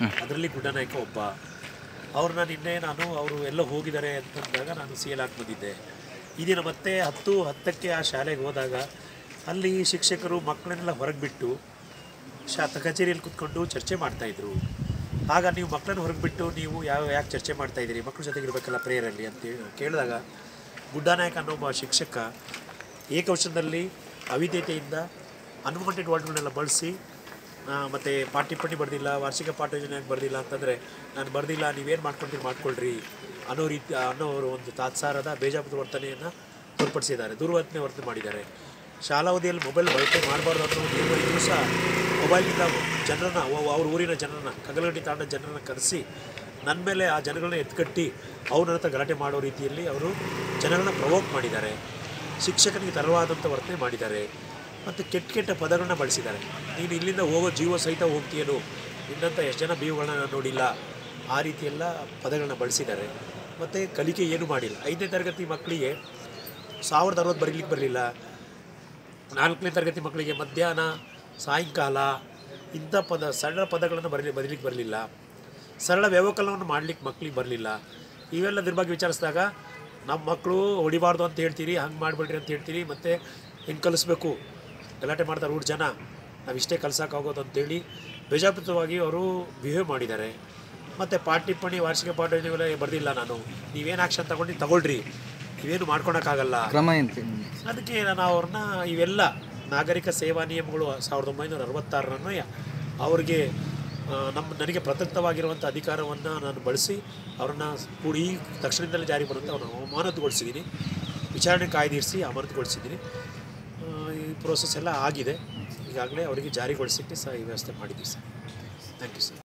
ಅದರಲ್ಲಿ ಗುಡ್ಡನಾಯಕ ಒಬ್ಬ. ಅವ್ರನ್ನ ನಿನ್ನೆ ನಾನು, ಅವರು ಎಲ್ಲ ಹೋಗಿದ್ದಾರೆ ಅಂತಂದಾಗ ನಾನು ಸಿ ಎಲ್ ಹಾಕಿ ಬಂದಿದ್ದೆ. ಇದೀನ ದಿನ ಮತ್ತೆ ಹತ್ತು, ಹತ್ತಕ್ಕೆ ಆ ಶಾಲೆಗೆ ಹೋದಾಗ ಅಲ್ಲಿ ಶಿಕ್ಷಕರು ಮಕ್ಕಳನ್ನೆಲ್ಲ ಹೊರಗೆ ಬಿಟ್ಟು ಶಾತ ಕಚೇರಿಯಲ್ಲಿ ಕುತ್ಕೊಂಡು ಚರ್ಚೆ ಮಾಡ್ತಾಯಿದ್ರು ಆಗ ನೀವು ಮಕ್ಕಳನ್ನ ಹೊರಗೆ ಬಿಟ್ಟು ನೀವು ಯಾವ, ಯಾಕೆ ಚರ್ಚೆ ಮಾಡ್ತಾಯಿದ್ದೀರಿ ಮಕ್ಕಳ ಜೊತೆಗೆ ಇರಬೇಕಲ್ಲ ಪ್ರೇಯರಲ್ಲಿ ಅಂತೇಳಿ ಕೇಳಿದಾಗ ಗುಡ್ಡಾನಾಯಕ ಅನ್ನೋ ಒಬ್ಬ ಶಿಕ್ಷಕ ಏಕವಚನದಲ್ಲಿ ಅವಿದ್ಯತೆಯಿಂದ ಅನ್ವಾಂಟೆಡ್ ವರ್ಡ್ಗಳನ್ನೆಲ್ಲ ಬಳಸಿ ಮತ್ತು ಪಾಠ್ಯಪಟ್ಟಿ ಬರೆದಿಲ್ಲ, ವಾರ್ಷಿಕ ಪಾಠ ಯೋಜನೆಯಾಗಿ ಬರೆದಿಲ್ಲ ಅಂತಂದರೆ, ನಾನು ಬರೆದಿಲ್ಲ, ನೀವೇನು ಮಾಡ್ಕೊಳ್ತೀರಿ ಮಾಡ್ಕೊಳ್ರಿ ಅನ್ನೋ ರೀತಿ ಅನ್ನೋರು ಒಂದು ತಾತ್ಸಾರದ ಬೇಜಾಪದ ವರ್ತನೆಯನ್ನು ತೋರ್ಪಡಿಸಿದ್ದಾರೆ, ದುರ್ವರ್ತನೆ ವರ್ತನೆ ಮಾಡಿದ್ದಾರೆ. ಶಾಲಾವಧಿಯಲ್ಲಿ ಮೊಬೈಲ್ ಬಳಕೆ ಮಾಡಬಾರ್ದು ಅಂತ ಒಂದು ಸಹ ಮೊಬೈಲ್ನಿಂದ ಜನರನ್ನ, ಅವ- ಅವ್ರ ಊರಿನ ಜನರನ್ನ ಕಗಲಗಟ್ಟಿ ತಾಂಡ ಜನರನ್ನು ಕರೆಸಿ ನನ್ನ ಮೇಲೆ ಆ ಜನಗಳನ್ನ ಎತ್ಕಟ್ಟಿ ಅವ್ರ ಹತ್ರ ಗಲಾಟೆ ಮಾಡೋ ರೀತಿಯಲ್ಲಿ ಅವರು ಜನಗಳನ್ನ ಪ್ರವೋಕ್ ಮಾಡಿದ್ದಾರೆ. ಶಿಕ್ಷಕನಿಗೆ ತರವಾದಂಥ ವರ್ತನೆ ಮಾಡಿದ್ದಾರೆ. ಮತ್ತು ಕೆಟ್ಟ ಕೆಟ್ಟ ಪದಗಳನ್ನ ಬಳಸಿದ್ದಾರೆ. ನೀನು ಇಲ್ಲಿಂದ ಹೋಗೋ ಜೀವ ಸಹಿತ ಹೋಗ್ತೀಯನು? ನಿನ್ನಂಥ ಎಷ್ಟು ಜನ ಬೀವುಗಳನ್ನ ನಾನು ನೋಡಿಲ್ಲ. ಆ ರೀತಿಯೆಲ್ಲ ಪದಗಳನ್ನ ಬಳಸಿದ್ದಾರೆ. ಮತ್ತು ಕಲಿಕೆ ಏನು ಮಾಡಿಲ್ಲ. ಐದನೇ ತರಗತಿ ಮಕ್ಕಳಿಗೆ ಸಾವಿರದ ಅರವತ್ತು ಬರೀಲಿಕ್ಕೆ ಬರಲಿಲ್ಲ. ನಾಲ್ಕನೇ ತರಗತಿ ಮಕ್ಕಳಿಗೆ ಮಧ್ಯಾಹ್ನ, ಸಾಯಂಕಾಲ ಇಂಥ ಪದ, ಸರಳ ಪದಗಳನ್ನು ಬರಲಿ, ಬರೀಲಿಕ್ಕೆ ಬರಲಿಲ್ಲ. ಸರಳ ವ್ಯವಕಲನವನ್ನು ಮಾಡಲಿಕ್ಕೆ ಮಕ್ಕಳಿಗೆ ಬರಲಿಲ್ಲ. ಇವೆಲ್ಲದ್ರ ಬಗ್ಗೆ ವಿಚಾರಿಸಿದಾಗ ನಮ್ಮ ಮಕ್ಕಳು ಹೊಡಿಬಾರ್ದು ಅಂತ ಹೇಳ್ತೀರಿ, ಹಂಗೆ ಮಾಡಿಬಿಡ್ರಿ ಅಂತ ಹೇಳ್ತೀರಿ, ಮತ್ತು ಹೆಂಗೆ ಕಲಿಸ್ಬೇಕು? ಗಲಾಟೆ ಮಾಡ್ತಾರೆ ಊರು ಜನ ನಾವು ಇಷ್ಟೇ ಕಲ್ಸೋಕ್ಕಾಗೋದು ಅಂತೇಳಿ ಬೇಜಾಪೃತವಾಗಿ ಅವರು ಬಿಹೇವ್ ಮಾಡಿದ್ದಾರೆ. ಮತ್ತು ಪಾಠ ಟಿಪ್ಪಣಿ ವಾರ್ಷಿಕ ಪಾಠ ಇವೆಲ್ಲ ಬರೆದಿಲ್ಲ ನಾನು. ನೀವೇನು ಆಕ್ಷನ್ ತಗೊಂಡು ತಗೊಳ್ರಿ. ನೀವೇನು ಮಾಡ್ಕೊಳಕ್ಕಾಗಲ್ಲ ಕ್ರಮ ಅದಕ್ಕೆ ನಾನು ಅವ್ರನ್ನ ಇವೆಲ್ಲ ನಾಗರಿಕ ಸೇವಾ ನಿಯಮಗಳು ಸಾವಿರದ ಒಂಬೈನೂರ ಅರವತ್ತಾರರನ್ನು ಅವ್ರಿಗೆ ನಮ್ಮ ನನಗೆ ಪ್ರತಕ್ತವಾಗಿರುವಂಥ ಅಧಿಕಾರವನ್ನು ನಾನು ಬಳಸಿ ಅವ್ರನ್ನ ಕೂಡಿ ತಕ್ಷಣದಿಂದಲೇ ಜಾರಿ ಬರುವಂಥ ಅವ್ರನ್ನ ಅಮಾನತುಗೊಳಿಸಿದ್ದೀನಿ ವಿಚಾರಣೆ ಕಾಯ್ದಿರಿಸಿ ಅಮಾನತುಗೊಳಿಸಿದ್ದೀನಿ ಪ್ರೋಸೆಸ್ ಎಲ್ಲ ಆಗಿದೆ. ಈಗಾಗಲೇ ಅವರಿಗೆ ಜಾರಿಗೊಳಿಸಿಕ್ಕೆ ಸಹ ಈ ವ್ಯವಸ್ಥೆ ಮಾಡಿದ್ದೀವಿ ಸರ್. Thank you sir